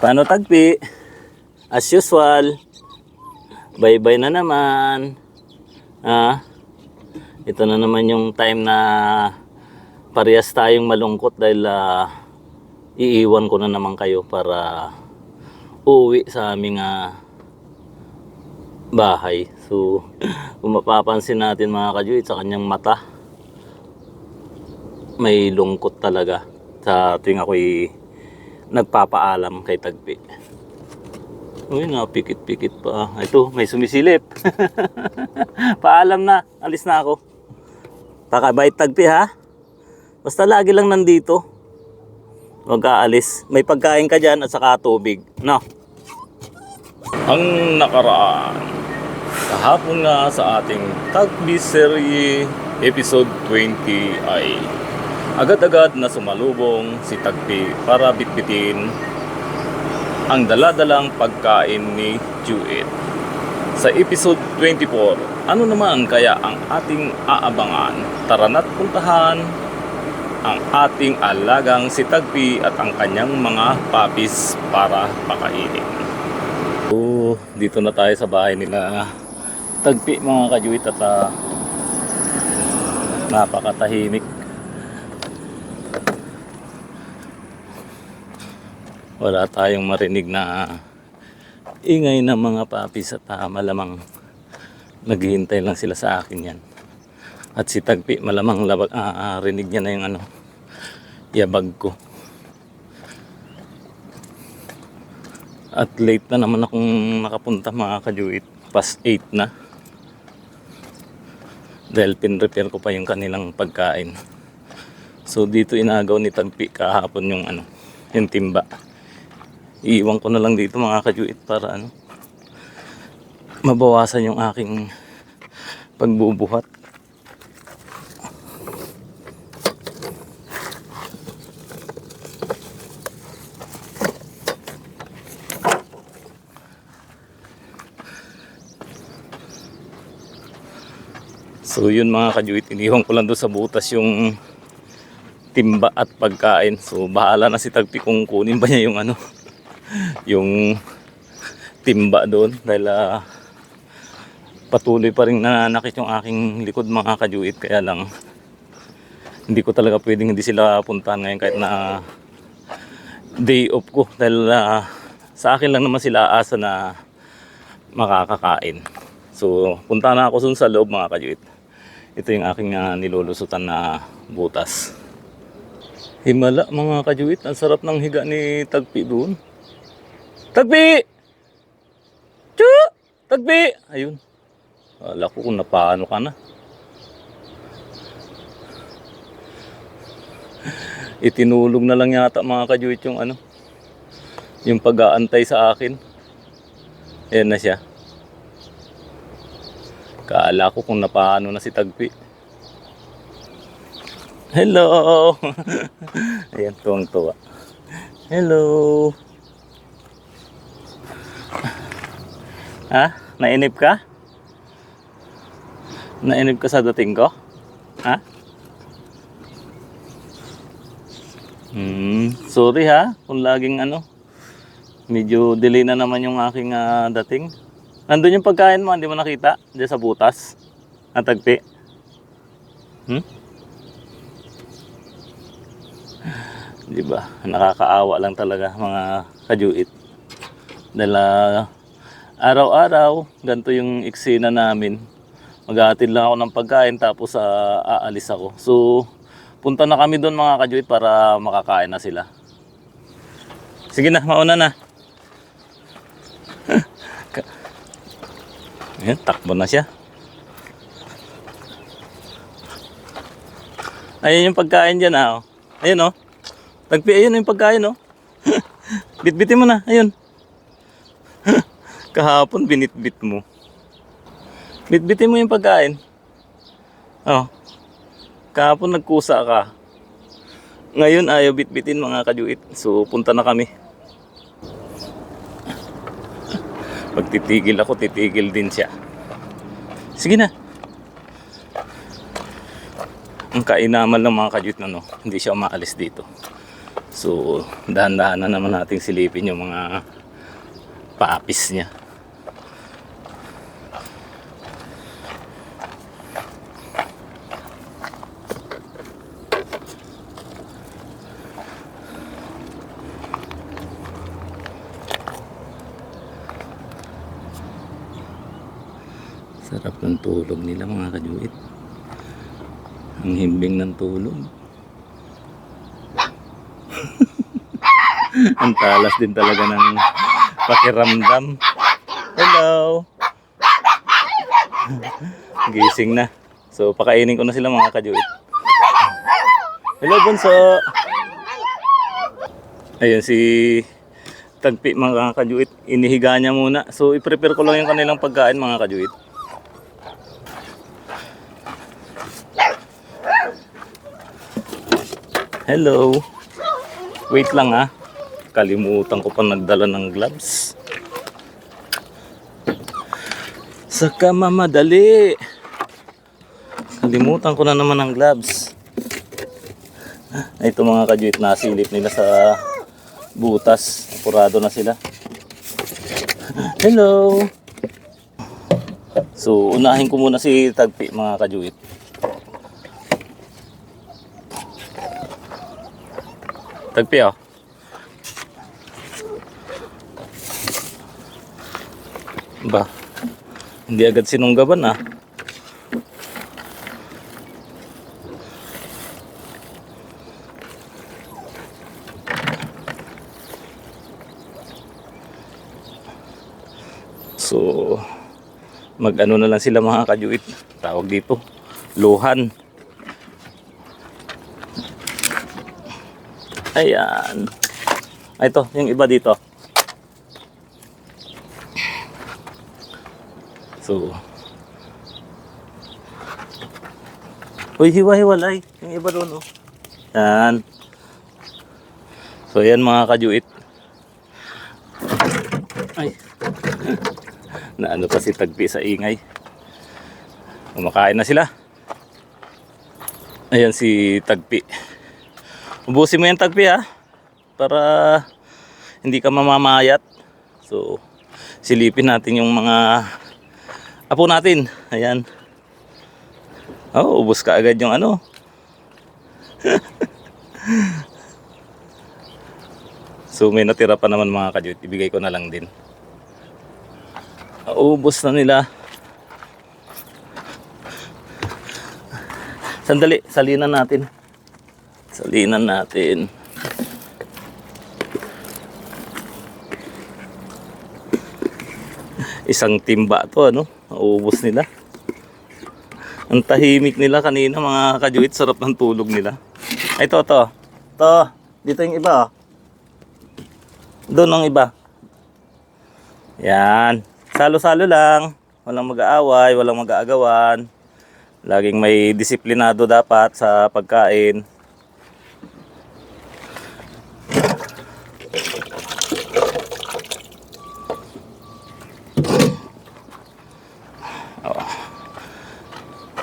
Paano tagpi? As usual. Bye-bye na naman. Ah, ito na naman yung time na parehas tayong malungkot dahil ah, iiwan ko na naman kayo para uuwi sa aming ah, bahay. So, kung mapapansin natin mga kajuit sa kanyang mata, may lungkot talaga sa tuwing ako'y nagpapaalam kay Tagpi. Uy, napikit-pikit pa. Ito, may sumisilip. Paalam na. Alis na ako. Pakabait Tagpi ha. Basta lagi lang nandito. Huwag ka alis. May pagkain ka dyan at saka tubig. No? Ang nakaraan. Kahapon nga sa ating Tagpi Serie Episode 20 ay agad-agad na sumalubong si Tagpi para bitbitin ang daladalang pagkain ni Jewett. Sa episode 24, ano naman kaya ang ating aabangan? Tara na't puntahan ang ating alagang si Tagpi at ang kanyang mga papis para pakainin. So, dito na tayo sa bahay nila Tagpi mga kajuit at ah, napakatahimik. Wala tayong marinig na ingay ng mga papis at ah, malamang naghihintay lang sila sa akin yan. At si Tagpi malamang labag, ah, ah, rinig niya na yung ano, yabag ko. At late na naman akong nakapunta mga kajuit. Past 8 na. Dahil pin-repair ko pa yung kanilang pagkain. So dito inagaw ni Tagpi kahapon yung ano, yung timba. Iiwan ko na lang dito mga kajuit para ano, mabawasan yung aking pagbubuhat. So yun mga kajuit, iniwan ko lang doon sa butas yung timba at pagkain. So bahala na si Tagpi kung kunin ba niya yung ano, yung timba doon dahil ah, patuloy pa rin nananakit yung aking likod mga kajuit kaya lang hindi ko talaga pwedeng hindi sila puntahan ngayon kahit na day off ko dahil ah, sa akin lang naman sila asa na makakakain. So punta na ako dun sa loob mga kajuit. Ito yung aking ah, nilulusutan na butas. Himala mga kajuit, ang sarap ng higa ni Tagpi doon. Tagpi! Chu! Tagpi! Ayun. Wala ko kung napaano ka na. Itinulog na lang yata mga kajuit yung ano. Yung pag-aantay sa akin. Ayan na siya. Kaala ko kung napaano na si Tagpi. Hello! Ayan, tuwang-tuwa. Hello! Ha? Nainip ka? Nainip ka sa dating ko? Ha? Hmm, sorry ha, kung laging ano, medyo delay na naman yung aking ah, dating. Nandun yung pagkain mo, hindi mo nakita? Diyan sa butas? Natagpi? Hmm? Di ba? Nakakaawa lang talaga mga kajuit. Dahil ah, araw-araw, ganito yung eksena namin. Maghahatid lang ako ng pagkain tapos ah, aalis ako. So, punta na kami doon mga kajuit para makakain na sila. Sige na, mauna na. Ayan, takbo na siya. Ayun yung pagkain dyan ah. oh. Ayun oh. Tagpi, ayun yung pagkain oh. Bitbitin mo na, ayun. Kahapon binitbit mo. Bitbitin mo yung pagkain. Oh. Kahapon nagkusa ka. Ngayon ayaw bitbitin mga kajuit. So punta na kami. Pag titigil ako, titigil din siya. Sige na. Ang kainaman ng mga kajuit na no, hindi siya umaalis dito. So, dahan-dahan na naman nating silipin yung mga paapis niya. Sarap ng tulog nila mga kajuit. Ang himbing ng tulog. Ang talas din talaga ng pakiramdam. Hello! Gising na. So, pakainin ko na sila mga kajuit. Hello, Bunso! Ayun si Tagpi mga kajuit. Inihiga niya muna. So, i-prepare ko lang yung kanilang pagkain mga kajuit. Hello. Wait lang ah. Kalimutan ko pa nagdala ng gloves. Saka mamadali. Kalimutan ko na naman ang gloves. Ito mga kajuit nasilip nila sa butas. Apurado na sila. Hello. So, unahin ko muna si Tagpi mga kajuit. Tagpi. Ba, hindi agad sinunggaban ah. So, mag-ano na lang sila mga kajuit. Tawag dito, luhan. Ayan. Ah, Ito, yung iba dito. So, Uy, hiwa-hiwalay. Yung iba doon, oh. Yan. So, yan mga kajuit. Ay. na ano pa si Tagpi sa ingay. Kumakain na sila. Ayan si Tagpi. Ubusin mo yan Tagpi ha. Para hindi ka mamamayat. So, silipin natin yung mga apo natin. Ayan. Oh, ubos ka agad yung ano. so, may natira pa naman mga kadyut. Ibigay ko na lang din. Ubos na nila. Sandali, salinan natin. Salinan natin. Isang timba to ano, naubos nila. Ang tahimik nila kanina mga kajuit, sarap ng tulog nila. Ay, to, to. To, dito yung iba oh. Doon ang iba. Yan. Salo-salo lang. Walang mag-aaway, walang mag-aagawan. Laging may disiplinado dapat sa pagkain.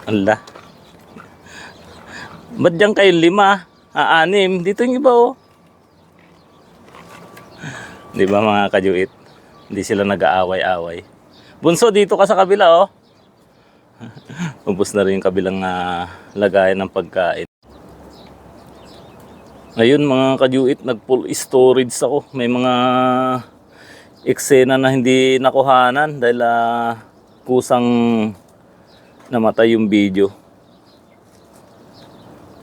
Ala. Ba't diyan kayo lima? Ah, anim. Dito yung iba oh. Di ba mga kajuit? Hindi sila nag-aaway-away. Bunso, dito ka sa kabila, oh. Ubus na rin yung kabilang ah, lagayan ng pagkain. Ngayon, mga kajuit, nag-full storage ako. May mga eksena na hindi nakuhanan dahil ah, kusang namatay yung video.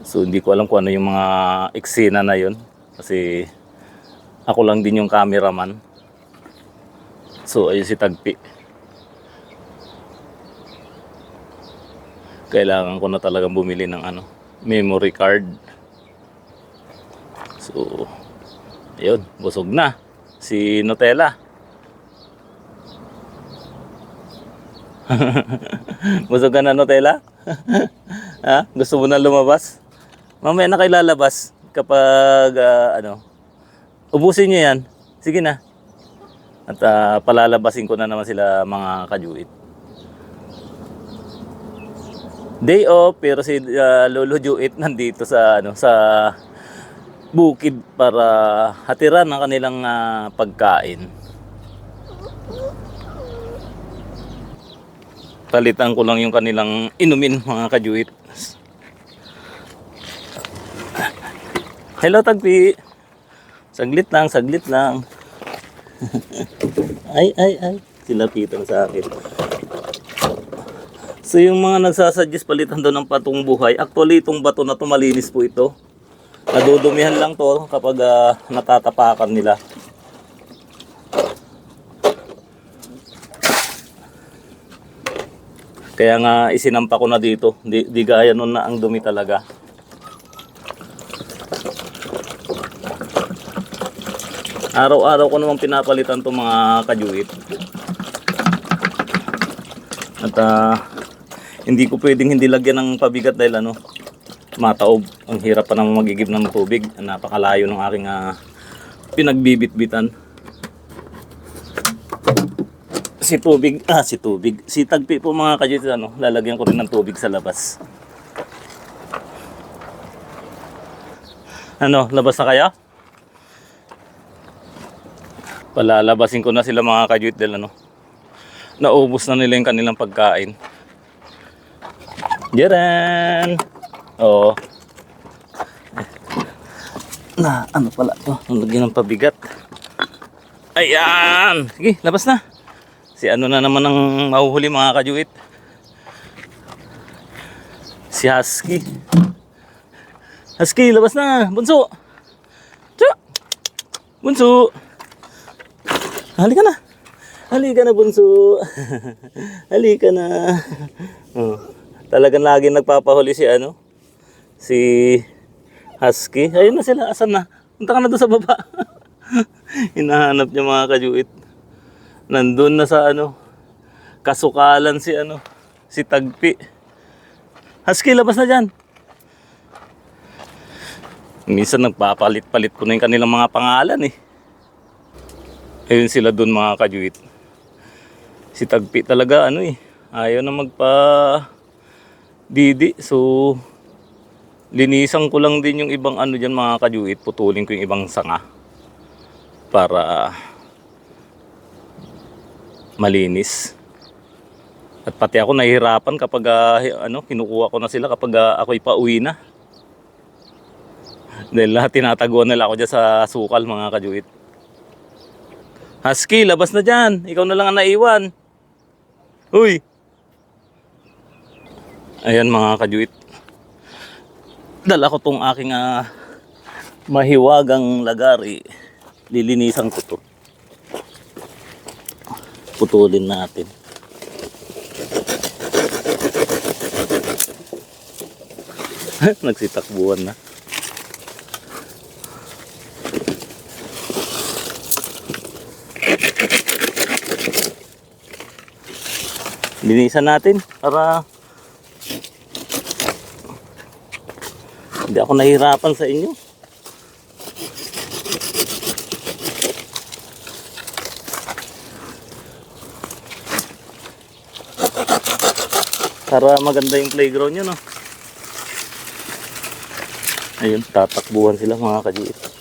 So, hindi ko alam kung ano yung mga eksena na yon Kasi ako lang din yung cameraman. So, ayun si Tagpi. Kailangan ko na talagang bumili ng ano, memory card. So, ayun, busog na. Si Nutella. busog ka na Nutella? ha? Gusto mo na lumabas? Mamaya na kayo lalabas kapag ah, ano, ubusin niyo yan. Sige na. At ah, palalabasin ko na naman sila mga kajuit. Day off pero si ah, Lolo Juit nandito sa ano sa bukid para hatiran ang kanilang ah, pagkain. Palitan ko lang yung kanilang inumin mga kajuit. Hello Tagpi. Saglit lang, saglit lang. ay, ay, ay. Silapitan sa akin. So yung mga nagsasuggest palitan daw ng patong buhay, actually itong bato na to malinis po ito. Nadudumihan lang to kapag ah, natatapakan nila. Kaya nga isinampa ko na dito. Di, di gaya nun na ang dumi talaga. Araw-araw ko naman pinapalitan to mga kajuit. At ah, hindi ko pwedeng hindi lagyan ng pabigat dahil ano, mataob. Ang hirap pa naman magigib ng tubig. Napakalayo ng aking ah, pinagbibit-bitan. Si tubig, ah si tubig. Si tagpi po mga kajuit, ano, lalagyan ko rin ng tubig sa labas. Ano, labas na kaya? Palalabasin ko na sila mga kajuit dahil ano, naubos na nila yung kanilang pagkain. Diyan! Oo. Na, ano pala to? Nalagyan ng pabigat. Ayan! Sige, labas na. Si ano na naman ang mahuhuli mga kajuit. Si Husky. Husky, labas na! Bunso! Tsa! Bunso! Halika na! Halika na, bunso! Halika na! Oh. Talagang lagi nagpapahuli si ano? Si Husky. Ayun na sila. Asan na? Punta ka na doon sa baba. Hinahanap niya mga kajuit. Nandun na sa ano? Kasukalan si ano? Si Tagpi. Husky, labas na dyan. Minsan nagpapalit-palit ko na yung kanilang mga pangalan eh. Ayun sila doon mga kajuit. Si Tagpi talaga ano eh. Ayaw na magpa didi. So linisan ko lang din yung ibang ano dyan mga kajuit. Putulin ko yung ibang sanga. Para malinis. At pati ako nahihirapan kapag ah, ano, kinukuha ko na sila kapag ah, ako'y pauwi na. Dahil lahat tinataguan nila ako dyan sa sukal mga kajuit. Husky, labas na dyan. Ikaw na lang ang naiwan. Uy! Ayan mga kajuit. Dala ko tong aking ah, mahiwagang lagari. Lilinisan ko to. Putulin natin. Nagsitakbuhan na. Linisan natin para hindi ako nahihirapan sa inyo. Para maganda yung playground nyo, no? Ayun, tatakbuhan sila mga kajiit.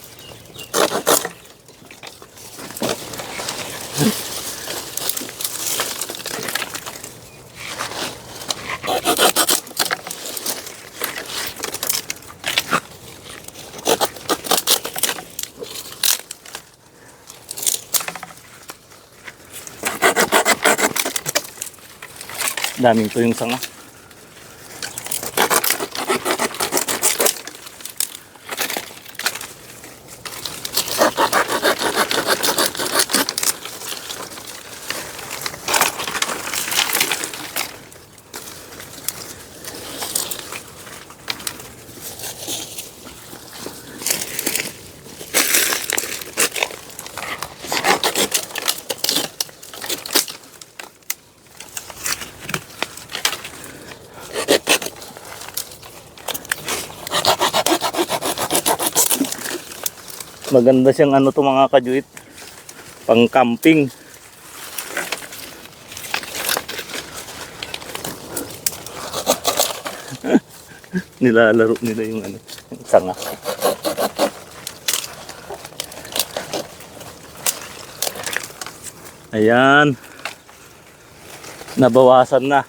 Daming to yung sanga. maganda siyang ano to mga kajuit pang camping. Nilalaro nila yung ano yung sanga. Ayan. Nabawasan na.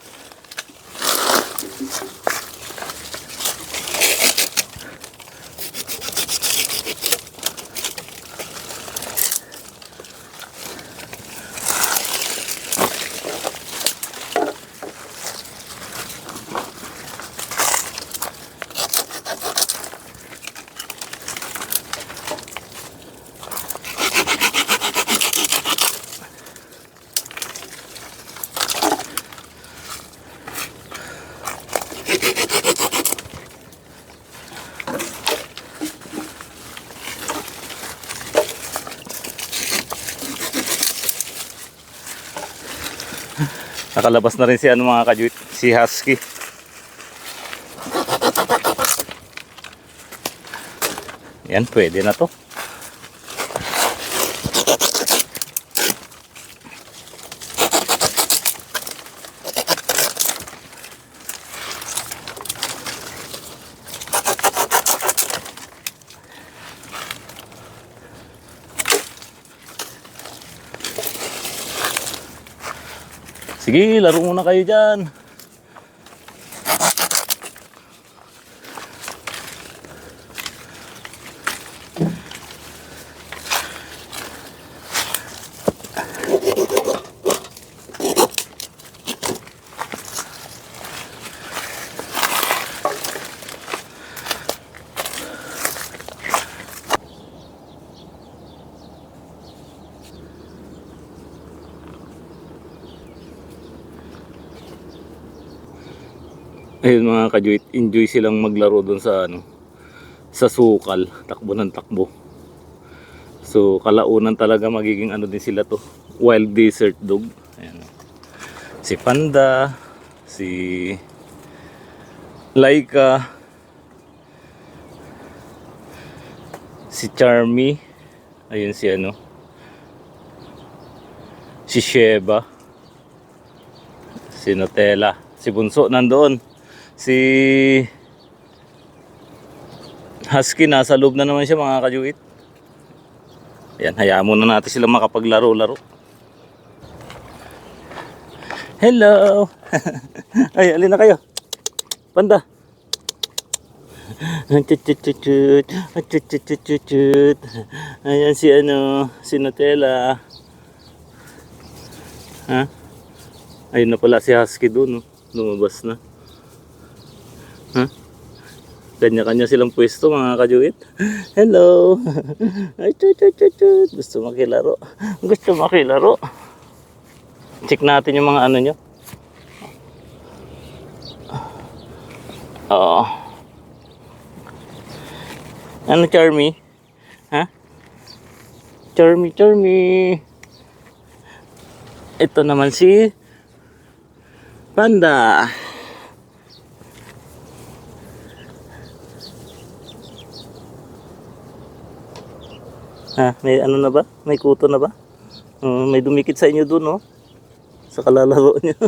Nakalabas na rin si ano mga kajuit, si Husky. Yan, pwede na to. Sige, laro muna kayo dyan. Ayun mga kajuit, enjoy silang maglaro doon sa ano, sa sukal, takbo ng takbo. So kalaunan talaga magiging ano din sila to, wild desert dog. Ayan. Si Panda, si Laika, si Charmy, ayun si ano, si Sheba, si Nutella, si Bunso nandoon. Si Husky nasa loob na naman siya mga kajuit. Ayan, hayaan muna natin sila makapaglaro-laro. Hello! Ay, alin na kayo? Panda! Chut-chut-chut-chut. Chut-chut-chut-chut. Ayan si ano, si Nutella. Ha? Ayun na pala si Husky doon, no? lumabas na. Ha? Kanya-kanya silang pwesto mga kajuit. Hello! Ay, chut, chut, chut, chut. Gusto makilaro. Gusto makilaro. Check natin yung mga ano nyo. Oo. Ano, Charmy? Ha? Charmy, Charmy. Ito naman si Panda. Ha, may ano na ba? May kuto na ba? Uh, may dumikit sa inyo doon, no? Sa kalalaro niyo.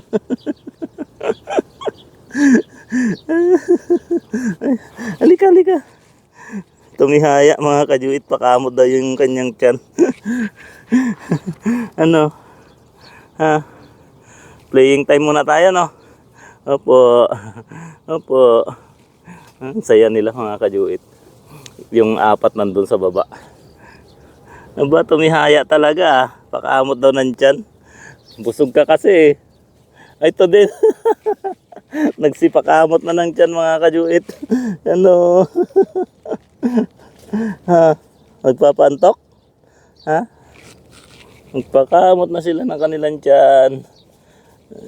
Ay, halika, halika. Tumihaya mga kajuit, pakamot daw yung kanyang tiyan. ano? Ha? Playing time muna tayo, no? Opo. Opo. Ang saya nila mga kajuit. Yung apat nandun sa baba. Aba, tumihaya talaga. ah. Pakaamot daw ng tiyan. Busog ka kasi. Ay, ito din. Nagsipakamot na ng tiyan mga kajuit. Ano? ha? Magpapantok? Ha? Magpakamot na sila ng kanilang tiyan.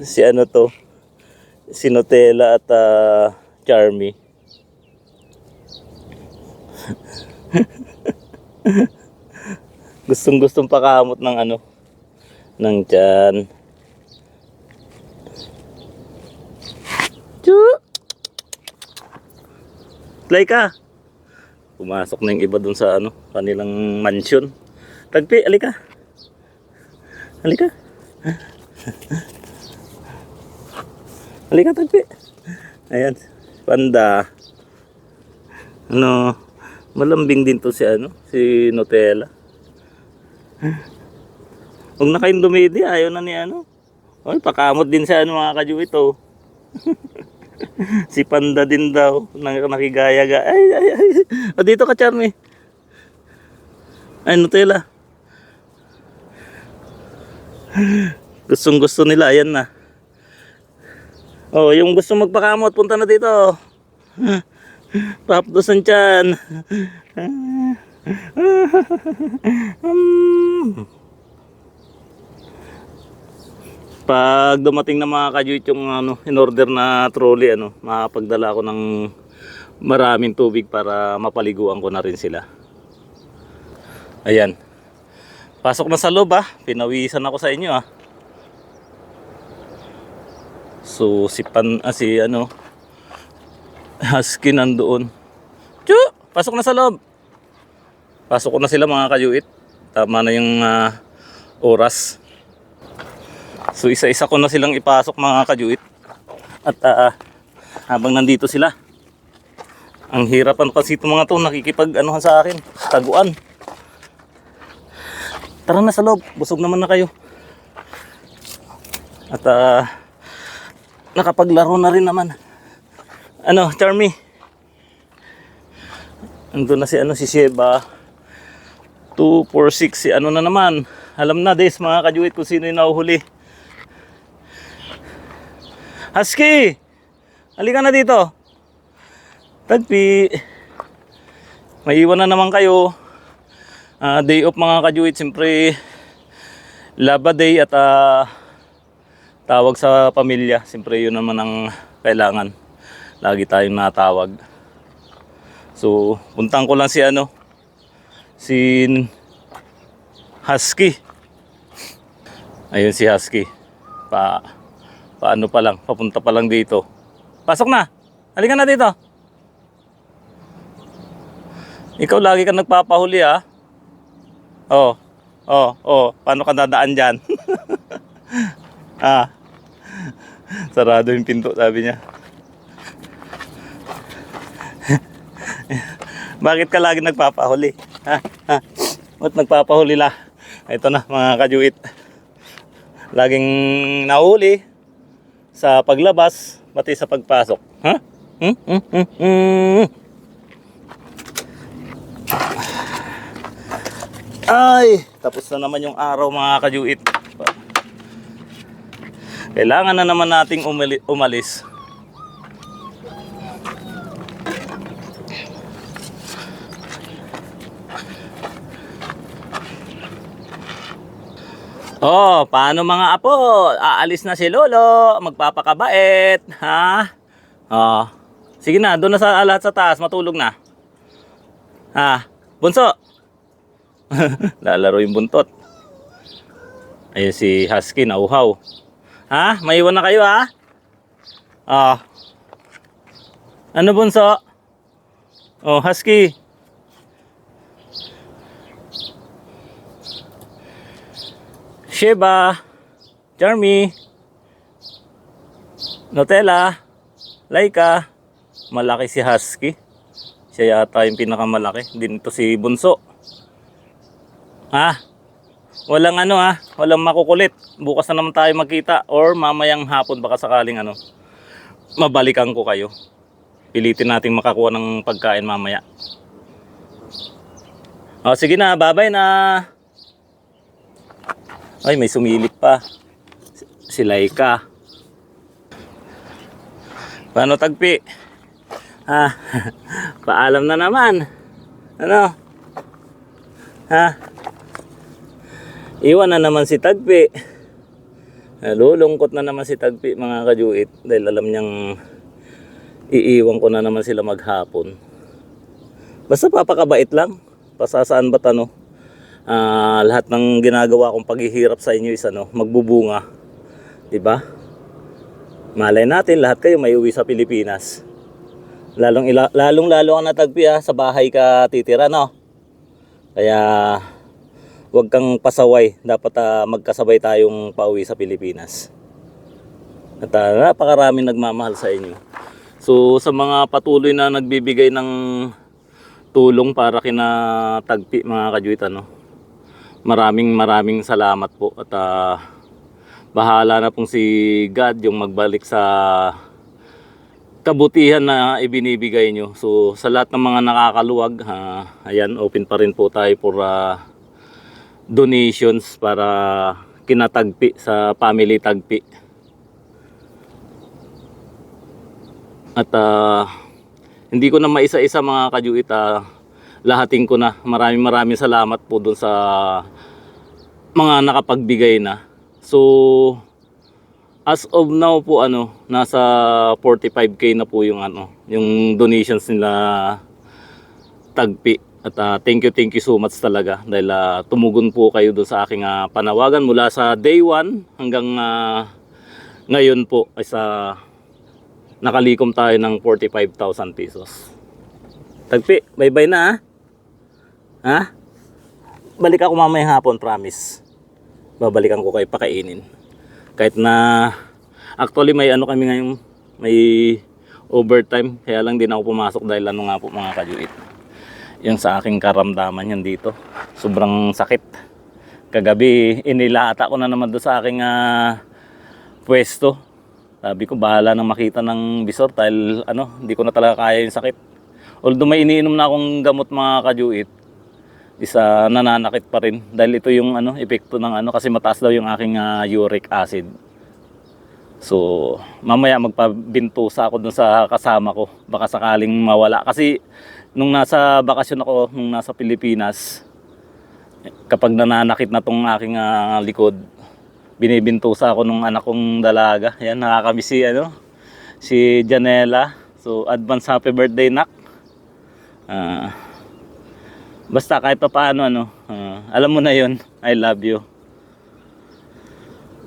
Si ano to? Si Nutella at ah, Charmy. Gustong gustong pakamot ng ano ng tiyan. Play ka! Pumasok na yung iba dun sa ano, kanilang mansion. Tagpi, alika. Halika. Halika, tagpi. Ayan, panda. Ano, malambing din to si ano, si Nutella. Huwag na kayong dumidi, ayaw na ni ano. Ay, pakamot din sa ano mga kajuit oh. si Panda din daw, nang nakigaya ga. Ay, ay, ay. O, dito ka, Charmy. Ay, Nutella. Gustong gusto nila, ayan na. Oh, yung gusto magpakamot, punta na dito. Papdosan tiyan. Hmm. Pag dumating na mga kajuit yung ano, in order na trolley, ano, makapagdala ako ng maraming tubig para mapaliguan ko na rin sila. Ayan. Pasok na sa loob ah. Pinawisan ako sa inyo ah. So si Pan, ah, si ano, Husky nandoon. Chu! Pasok na sa loob. Pasok ko na sila mga kajuit. Tama na yung ah, oras. So isa-isa ko na silang ipasok mga kajuit. At ah, habang nandito sila, ang hirapan kasi itong mga to nakikipag anuhan sa akin, taguan. Tara na sa loob, busog naman na kayo. At ah, nakapaglaro na rin naman. Ano, Charmy? Ando na si ano si Sheba. 246 si ano na naman. Alam na des mga kajuit kung sino yung nahuhuli. Husky! Halika na dito. Tagpi. May iwan na naman kayo. Ah, day off mga kajuit. Siyempre, Laba Day at ah, tawag sa pamilya. Siyempre, yun naman ang kailangan. Lagi tayong natawag. So, puntang ko lang si ano, si Husky. Ayun si Husky. Pa, paano pa lang, papunta pa lang dito. Pasok na! Halika na dito! Ikaw lagi ka nagpapahuli ah. Oh, oh, oh, paano ka dadaan dyan? ah, sarado yung pinto sabi niya. Bakit ka lagi nagpapahuli? Ba't nagpapahuli la? Ito na mga kajuit. Laging nahuli sa paglabas, pati sa pagpasok. Ha? Hmm? Hmm? Hmm? Hmm? Ay, tapos na naman yung araw mga kajuit. Kailangan na naman nating umali- umalis. Oh, paano mga apo? Aalis na si Lolo, magpapakabait, ha? Oh. Sige na, doon na sa lahat sa taas, matulog na. Ha? Bunso. Lalaro yung buntot. Ayun si Husky, nauhaw. Ha? Maiwan na kayo, ha? Ah. Ano bunso? Oh, Husky. Sheba, Charmy, Nutella, Laika, malaki si Husky. Siya yata yung pinakamalaki. Din to si Bunso. Ha? Walang ano ha, walang makukulit. Bukas na naman tayo magkita or mamayang hapon baka sakaling ano, mabalikan ko kayo. Pilitin nating makakuha ng pagkain mamaya. O sige na, bye-bye na. Ay, may sumilip pa. Si Laika. Paano tagpi? Ha? Paalam na naman. Ano? Ha? Iwan na naman si Tagpi. Nalulungkot na naman si Tagpi mga kajuit dahil alam niyang iiwan ko na naman sila maghapon. Basta papakabait lang. Pasasaan ba't ano? Ah, lahat ng ginagawa kong paghihirap sa inyo is ano, magbubunga. 'Di ba? Malay natin lahat kayo may uwi sa Pilipinas. Lalong ila, lalong lalo ang natagpi ha, sa bahay ka titira no. Kaya huwag kang pasaway. Dapat ah, magkasabay tayong pauwi sa Pilipinas. At uh, napakaraming nagmamahal sa inyo. So sa mga patuloy na nagbibigay ng tulong para kina tagpi mga kajuit ano. Maraming maraming salamat po at ah, bahala na pong si God yung magbalik sa kabutihan na ibinibigay nyo. So sa lahat ng mga nakakaluwag, ah, ayan, open pa rin po tayo for ah, donations para kinatagpi sa family tagpi. At ah, hindi ko na maisa-isa mga kajuit, ah, lahating ko na. Maraming maraming salamat po dun sa mga nakapagbigay na. So, as of now po ano, nasa 45k na po yung ano, yung donations nila tagpi. At ah, thank you, thank you so much talaga dahil ah, tumugon po kayo doon sa aking ah, panawagan mula sa day 1 hanggang ah, ngayon po ay sa nakalikom tayo ng 45,000 pesos. Tagpi, bye-bye na ha. Ha? Balik ako mamaya hapon, promise. Babalikan ko kayo pakainin. Kahit na actually may ano kami ngayon, may overtime, kaya lang din ako pumasok dahil ano nga po mga kajuit. Yung sa aking karamdaman yan dito. Sobrang sakit. Kagabi, inilata ko na naman doon sa aking ah, pwesto. Sabi ko, bahala nang makita ng bisor dahil ano, hindi ko na talaga kaya yung sakit. Although may iniinom na akong gamot mga kajuit, isa nananakit pa rin dahil ito yung ano epekto ng ano kasi mataas daw yung aking ah, uric acid. So, mamaya magpabintusa ako dun sa kasama ko. Baka sakaling mawala. Kasi nung nasa bakasyon ako, nung nasa Pilipinas, kapag nananakit na tong aking ah, likod, binibintusa ako nung anak kong dalaga. Yan, nakakamiss si, ano, si Janela. So, advance happy birthday, nak. Ah, basta kahit pa paano, ano, ah, alam mo na yon I love you.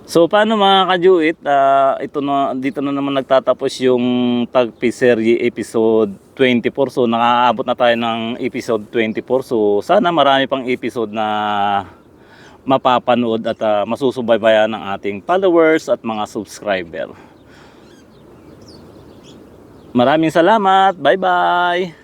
So paano mga kajuit, ah, ito na dito na naman nagtatapos yung Tagpi Serye episode 24. So nakaabot na tayo ng episode 24. So sana marami pang episode na mapapanood at ah, masusubaybayan ng ating followers at mga subscriber. Maraming salamat. Bye-bye.